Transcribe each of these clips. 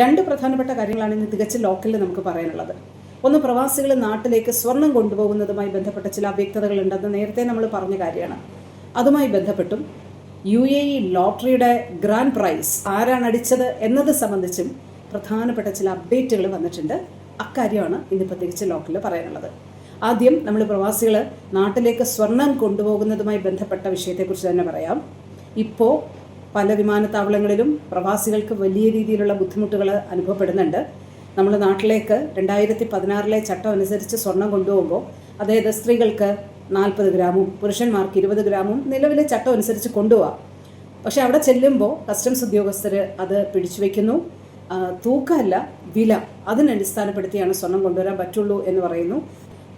രണ്ട് പ്രധാനപ്പെട്ട കാര്യങ്ങളാണ് ഇന്ന് തികച്ചും ലോക്കലിൽ നമുക്ക് പറയാനുള്ളത്. ഒന്ന് പ്രവാസികൾ നാട്ടിലേക്ക് സ്വർണം കൊണ്ടുപോകുന്നതുമായി ബന്ധപ്പെട്ട ചില അവ്യക്തതകൾ ഉണ്ടെന്ന് നേരത്തെ നമ്മൾ പറഞ്ഞ കാര്യമാണ്. അതുമായി ബന്ധപ്പെട്ടും യു എ ഇ ലോട്ടറിയുടെ ഗ്രാൻഡ് പ്രൈസ് ആരാണ് അടിച്ചത് എന്നത് സംബന്ധിച്ചും പ്രധാനപ്പെട്ട ചില അപ്ഡേറ്റുകൾ വന്നിട്ടുണ്ട്. അക്കാര്യമാണ് ഇന്ന് പ്രത്യേകിച്ച് ലോക്കലിൽ പറയാനുള്ളത്. ആദ്യം നമ്മൾ പ്രവാസികൾ നാട്ടിലേക്ക് സ്വർണം കൊണ്ടുപോകുന്നതുമായി ബന്ധപ്പെട്ട വിഷയത്തെക്കുറിച്ച് തന്നെ പറയാം. ഇപ്പോൾ പല വിമാനത്താവളങ്ങളിലും പ്രവാസികൾക്ക് വലിയ രീതിയിലുള്ള ബുദ്ധിമുട്ടുകൾ അനുഭവപ്പെടുന്നുണ്ട്. നമ്മൾ നാട്ടിലേക്ക് രണ്ടായിരത്തി പതിനാറിലെ ചട്ടം അനുസരിച്ച് സ്വർണം കൊണ്ടുപോകുമ്പോൾ അതായത് സ്ത്രീകൾക്ക് നാൽപ്പത് ഗ്രാമും പുരുഷന്മാർക്ക് ഇരുപത് ഗ്രാമും നിലവിലെ ചട്ടം അനുസരിച്ച് കൊണ്ടുപോകാം പക്ഷെ അവിടെ ചെല്ലുമ്പോൾ കസ്റ്റംസ് ഉദ്യോഗസ്ഥർ അത് പിടിച്ചു വയ്ക്കുന്നു തൂക്കമല്ല വില അതിനടിസ്ഥാനപ്പെടുത്തിയാണ് സ്വർണം കൊണ്ടുവരാൻ പറ്റുള്ളൂ എന്ന് പറയുന്നു.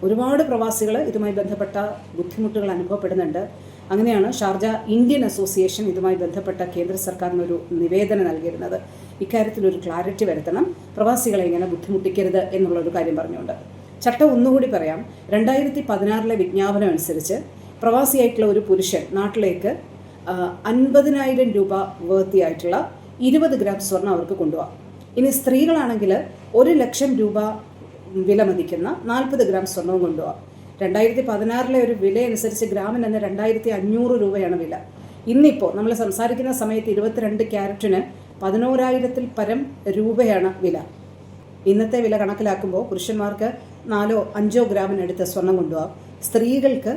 ഒരുപാട് പ്രവാസികൾ ഇതുമായി ബന്ധപ്പെട്ട ബുദ്ധിമുട്ടുകൾ അനുഭവപ്പെടുന്നുണ്ട്. അങ്ങനെയാണ് ഷാർജ ഇന്ത്യൻ അസോസിയേഷൻ ഇതുമായി ബന്ധപ്പെട്ട കേന്ദ്ര സർക്കാരിന് ഒരു നിവേദനം നൽകിയിരുന്നത്. ഇക്കാര്യത്തിൽ ഒരു ക്ലാരിറ്റി വരുത്തണം. പ്രവാസികളെ ഇങ്ങനെ ബുദ്ധിമുട്ടിക്കരുത് എന്നുള്ള ഒരു കാര്യം പറഞ്ഞുകൊണ്ട്. ചട്ടം ഒന്നുകൂടി പറയാം. രണ്ടായിരത്തി പതിനാറിലെ വിജ്ഞാപനം അനുസരിച്ച് പ്രവാസിയായിട്ടുള്ള ഒരു പുരുഷൻ നാട്ടിലേക്ക് അൻപതിനായിരം രൂപ വേർത്തിയായിട്ടുള്ള ഇരുപത് ഗ്രാം സ്വർണം അവർക്ക് കൊണ്ടുപോകാം ഇനി സ്ത്രീകളാണെങ്കിൽ ഒരു ലക്ഷം രൂപ വില മതിക്കുന്ന നാൽപ്പത് ഗ്രാം സ്വർണവും കൊണ്ടുപോകാം രണ്ടായിരത്തി പതിനാറിലെ ഒരു വില അനുസരിച്ച് ഗ്രാമിന് തന്നെ രണ്ടായിരത്തി അഞ്ഞൂറ് രൂപയാണ് വില. ഇന്നിപ്പോൾ നമ്മൾ സംസാരിക്കുന്ന സമയത്ത് ഇരുപത്തിരണ്ട് ക്യാരറ്റിന് പതിനോരായിരത്തിൽ പരം രൂപയാണ് വില. ഇന്നത്തെ വില കണക്കിലാക്കുമ്പോൾ പുരുഷന്മാർക്ക് നാലോ അഞ്ചോ ഗ്രാമിനടുത്ത് സ്വർണം കൊണ്ടുപോകാം. സ്ത്രീകൾക്ക്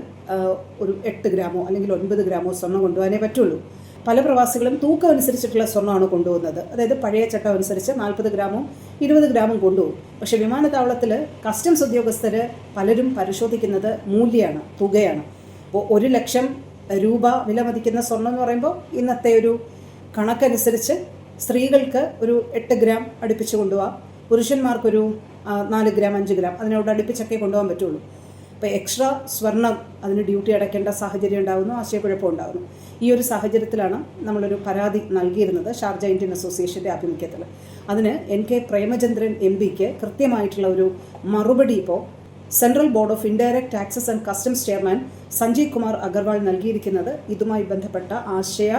ഒരു എട്ട് ഗ്രാമോ അല്ലെങ്കിൽ ഒൻപത് ഗ്രാമോ സ്വർണം കൊണ്ടുപോകാനേ പറ്റുള്ളൂ. പല പ്രവാസികളും തൂക്കം അനുസരിച്ചിട്ടുള്ള സ്വർണമാണ് കൊണ്ടുപോകുന്നത്. അതായത് പഴയ ചട്ടം അനുസരിച്ച് നാൽപ്പത് ഗ്രാമും ഇരുപത് ഗ്രാമും കൊണ്ടുപോകും. പക്ഷെ വിമാനത്താവളത്തിൽ കസ്റ്റംസ് ഉദ്യോഗസ്ഥർ പലരും പരിശോധിക്കുന്നത് മൂല്യമാണ് തുകയാണ്. അപ്പോൾ ഒരു ലക്ഷം രൂപ വില മതിക്കുന്ന സ്വർണം എന്ന് പറയുമ്പോൾ ഇന്നത്തെ ഒരു കണക്കനുസരിച്ച് സ്ത്രീകൾക്ക് ഒരു എട്ട് ഗ്രാം അടുപ്പിച്ച് കൊണ്ടുപോകാം പുരുഷന്മാർക്കൊരു നാല് ഗ്രാം അഞ്ച് ഗ്രാം അതിനോട് അടുപ്പിച്ചൊക്കെ കൊണ്ടുപോകാൻ പറ്റുള്ളൂ. അപ്പോൾ എക്സ്ട്രാ സ്വർണം അതിന് ഡ്യൂട്ടി അടയ്ക്കേണ്ട സാഹചര്യം ഉണ്ടാകുന്നു ആശയക്കുഴപ്പം ഉണ്ടാകുന്നു ഈ ഒരു സാഹചര്യത്തിലാണ് നമ്മളൊരു പരാതി നൽകിയിരുന്നത് ഷാർജ ഇന്ത്യൻ അസോസിയേഷന്റെ ആഭിമുഖ്യത്തിൽ. അതിന് എൻ കെ പ്രേമചന്ദ്രൻ എം പിക്ക് കൃത്യമായിട്ടുള്ള ഒരു മറുപടി ഇപ്പോൾ central board of indirect taxes and customs chairman Sanjay Kumar Agarwal നൽകിയിരിക്കുന്നത് ഇതുമായി ബന്ധപ്പെട്ട ആശയ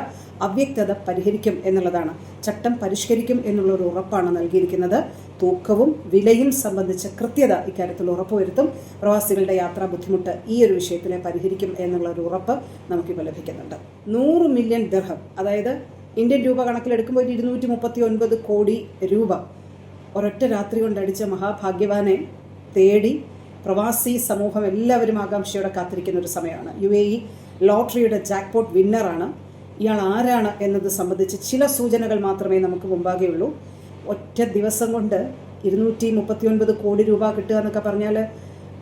അവ്യക്തത പരിഹരിക്കും എന്നുള്ളതാണ്. ചട്ടം പരിഷ്കരിക്കും എന്നുള്ള ഒരു ഉറപ്പാണ് നൽകിയിരിക്കുന്നത്. തൂക്കവും വിലയും സംബന്ധിച്ച കൃത്യത ഇക്കാര്യത്തിൽ ഉറപ്പുവരുത്തും. പ്രവാസികളുടെ യാത്രാ ബുദ്ധിമുട്ട് ഈ ഒരു വിഷയത്തിലെ പരിഹരിക്കും എന്നുള്ള ഒരു ഉറപ്പ് നമുക്കിപ്പോൾ ലഭിക്കുന്നുണ്ട്. നൂറ് മില്യൺ ദർഹം അതായത് ഇന്ത്യൻ രൂപ കണക്കിലെടുക്കുമ്പോൾ ഒരു ഇരുന്നൂറ്റി മുപ്പത്തി ഒൻപത് കോടി രൂപ ഒരൊറ്റ രാത്രി കൊണ്ടടിച്ച മഹാഭാഗ്യവാനെ തേടി പ്രവാസി സമൂഹം എല്ലാവരും ആകാംക്ഷയോടെ കാത്തിരിക്കുന്ന ഒരു സമയമാണ്. യു എ ഇ ലോട്ടറിയുടെ ജാക്ക്പോട്ട് വിന്നറാണ്. ഇയാൾ ആരാണ് എന്നത് സംബന്ധിച്ച് ചില സൂചനകൾ മാത്രമേ നമുക്ക് മുമ്പാകെയുള്ളൂ ഒറ്റ ദിവസം കൊണ്ട് ഇരുന്നൂറ്റി മുപ്പത്തി ഒൻപത് കോടി രൂപ കിട്ടുക എന്നൊക്കെ പറഞ്ഞാൽ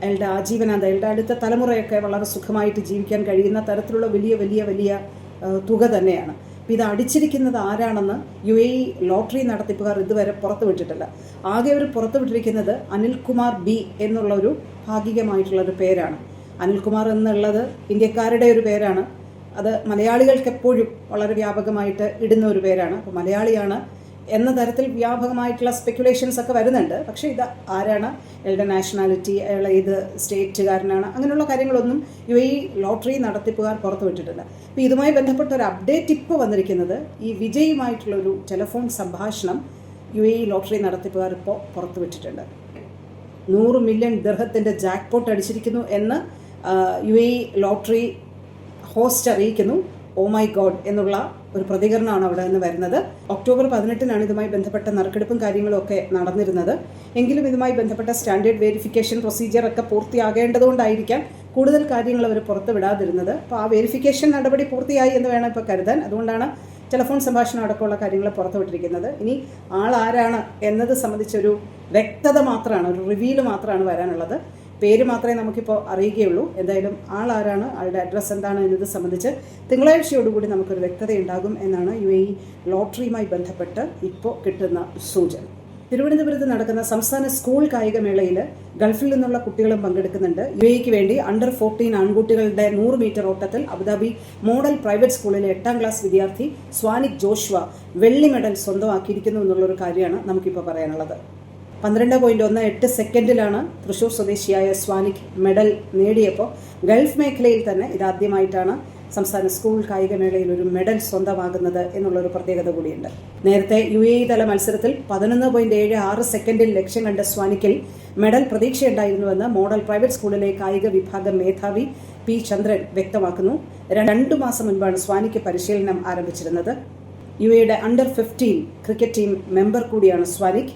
അയാളുടെ ആജീവനാന്ത അയാളുടെ അടുത്ത തലമുറയൊക്കെ വളരെ സുഖമായിട്ട് ജീവിക്കാൻ കഴിയുന്ന തരത്തിലുള്ള വലിയ വലിയ വലിയ തുക തന്നെയാണ്. അപ്പോൾ ഇത് അടിച്ചിരിക്കുന്നത് ആരാണെന്ന് യു എ ലോട്ടറി നടത്തിപ്പുകാർ ഇതുവരെ പുറത്തുവിട്ടിട്ടില്ല ആകെ അവർ പുറത്തുവിട്ടിരിക്കുന്നത് അനിൽകുമാർ ബി എന്നുള്ള ഒരു ഭാഗികമായിട്ടുള്ള ഒരു പേരാണ്. അനിൽകുമാർ എന്നുള്ളത് ഇന്ത്യക്കാരുടെ ഒരു പേരാണ്. അത് മലയാളികൾക്ക് എപ്പോഴും വളരെ വ്യാപകമായിട്ട് ഇടുന്ന ഒരു പേരാണ്. അപ്പോൾ മലയാളിയാണ് എന്ന തരത്തിൽ വ്യാപകമായിട്ടുള്ള സ്പെക്കുലേഷൻസ് ഒക്കെ വരുന്നുണ്ട്. പക്ഷേ ഇത് ആരാണ്? അയാളുടെ നാഷണാലിറ്റി അയാൾ ഏത് സ്റ്റേറ്റുകാരനാണ്? അങ്ങനെയുള്ള കാര്യങ്ങളൊന്നും യു എ ലോട്ടറി നടത്തിപ്പുകാർ പുറത്തുവിട്ടിട്ടില്ല അപ്പോൾ ഇതുമായി ബന്ധപ്പെട്ട ഒരു അപ്ഡേറ്റ് ഇപ്പോൾ വന്നിരിക്കുന്നത് ഈ വിജയുമായിട്ടുള്ള ഒരു ടെലിഫോൺ സംഭാഷണം യു എ ലോട്ടറി നടത്തിപ്പുകാർ ഇപ്പോൾ പുറത്തുവിട്ടിട്ടുണ്ട് നൂറ് മില്യൺ ദർഹത്തിന്റെ ജാക്ക്പോട്ട് അടിച്ചിരിക്കുന്നു എന്ന് യു എ ലോട്ടറി ഹോസ്റ്റ് അറിയിക്കുന്നു. ഓ മൈ ഗോഡ് എന്നുള്ള ഒരു പ്രതികരണമാണ് അവിടെ നിന്ന് വരുന്നത്. ഒക്ടോബർ പതിനെട്ടിനാണ് ഇതുമായി ബന്ധപ്പെട്ട നറുക്കെടുപ്പും കാര്യങ്ങളും ഒക്കെ നടന്നിരുന്നത്. എങ്കിലും ഇതുമായി ബന്ധപ്പെട്ട സ്റ്റാൻഡേർഡ് വെരിഫിക്കേഷൻ പ്രൊസീജിയർ ഒക്കെ പൂർത്തിയാകേണ്ടതുകൊണ്ടായിരിക്കാം കൂടുതൽ കാര്യങ്ങൾ അവർ പുറത്ത് വിടാതിരുന്നത്. അപ്പോൾ ആ വെരിഫിക്കേഷൻ നടപടി പൂർത്തിയായി എന്ന് വേണം ഇപ്പോൾ കരുതാൻ. അതുകൊണ്ടാണ് ടെലഫോൺ സംഭാഷണം അടക്കമുള്ള കാര്യങ്ങൾ പുറത്തുവിട്ടിരിക്കുന്നത് ഇനി ആൾ ആരാണ് എന്നത് സംബന്ധിച്ചൊരു വ്യക്തത മാത്രമാണ് ഒരു റിവീൽ മാത്രമാണ് വരാനുള്ളത്. പേര് മാത്രമേ നമുക്കിപ്പോൾ അറിയുകയുള്ളൂ. എന്തായാലും ആൾ ആരാണ് ആളുടെ അഡ്രസ്സ് എന്താണ് എന്നത് സംബന്ധിച്ച് തിങ്കളാഴ്ചയോടുകൂടി നമുക്കൊരു വ്യക്തതയുണ്ടാകും എന്നാണ് യു എ ലോട്ടറിയുമായി ബന്ധപ്പെട്ട് ഇപ്പോൾ കിട്ടുന്ന സൂചന. തിരുവനന്തപുരത്ത് നടക്കുന്ന സംസ്ഥാന സ്കൂൾ കായികമേളയിൽ ഗൾഫിൽ നിന്നുള്ള കുട്ടികളും പങ്കെടുക്കുന്നുണ്ട്. യു എക്ക് വേണ്ടി അണ്ടർ ഫോർട്ടീൻ ആൺകുട്ടികളുടെ നൂറ് മീറ്റർ ഓട്ടത്തിൽ അബുദാബി മോഡൽ പ്രൈവറ്റ് സ്കൂളിലെ എട്ടാം ക്ലാസ് വിദ്യാർത്ഥി സ്വാനിക് ജോഷ്വ വെള്ളി മെഡൽ സ്വന്തമാക്കിയിരിക്കുന്നു എന്നുള്ളൊരു കാര്യമാണ് നമുക്കിപ്പോൾ പറയാനുള്ളത്. പന്ത്രണ്ട് പോയിന്റ് ഒന്ന് എട്ട് സെക്കൻഡിലാണ് തൃശൂർ സ്വദേശിയായ സ്വാനിക് മെഡൽ നേടിയപ്പോൾ ഗൾഫ് മേഖലയിൽ തന്നെ ഇതാദ്യമായിട്ടാണ് സംസ്ഥാന സ്കൂൾ കായികമേളയിൽ ഒരു മെഡൽ സ്വന്തമാകുന്നത് എന്നുള്ളൊരു പ്രത്യേകത കൂടിയുണ്ട്. നേരത്തെ യു എ തല മത്സരത്തിൽ പതിനൊന്ന് പോയിന്റ് ഏഴ് ആറ് സെക്കൻഡിൽ ലക്ഷ്യം കണ്ട സ്വാനിക്കിൽ മെഡൽ പ്രതീക്ഷയുണ്ടായിരുന്നുവെന്ന് മോഡൽ പ്രൈവറ്റ് സ്കൂളിലെ കായിക വിഭാഗം മേധാവി പി ചന്ദ്രൻ വ്യക്തമാക്കുന്നു. രണ്ടു മാസം മുൻപാണ് സ്വാനിക്ക് പരിശീലനം ആരംഭിച്ചിരുന്നത്. യു എയുടെ under fifteen cricket team member കൂടിയാണ് സ്വാനിക്.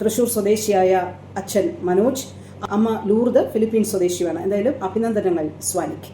തൃശൂർ സ്വദേശിയായ അച്ഛൻ മനോജ് അമ്മ ലൂർദ് ഫിലിപ്പീൻസ് സ്വദേശിയാണ് എന്തായാലും അഭിനന്ദനങ്ങൾ സ്വാനിക്ക്.